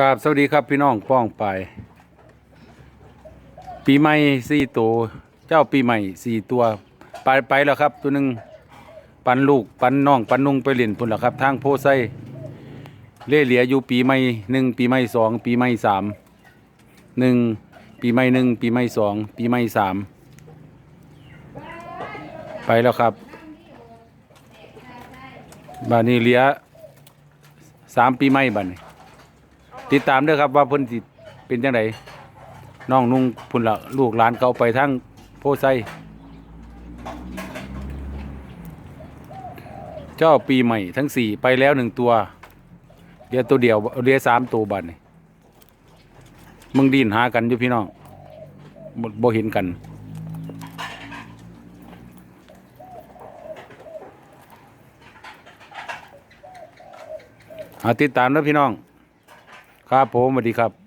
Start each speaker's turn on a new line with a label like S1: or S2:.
S1: กราบสวัสดีครับพี่น้องป้องไป ปีใหม่สี่ตัวเจ้าปีใหม่สี่ตัว ไปไปแล้วครับ ตัวหนึ่งปันลูกปันน้องปันนุ่งไปเล่นพุ่นแล้วครับ ทางโพไซเล่เหลียอยู่ปีใหม่หนึ่งปีใหม่สองปีใหม่สามหนึ่งปีใหม่หนึ่งปีใหม่สองปีใหม่สามไปแล้วครับบานนี้เหลียสามปีใหม่บัดนี้ ติดตามด้อครับว่าเพิ่นสิเป็นจังไดน้องนุ่งพุ่นละลูกหลานเขาไปทั้งโพไซเจ้าปีใหม่ทั้งสี่ไปแล้วหนึ่งตัวเดียวตัวเดียวเดียวสามตัวบัดนี่มึงดินหากันอยู่พี่น้องบ่บ่เห็นกันหาติดตามนะพี่น้อง ครับผมสวัสดีครับ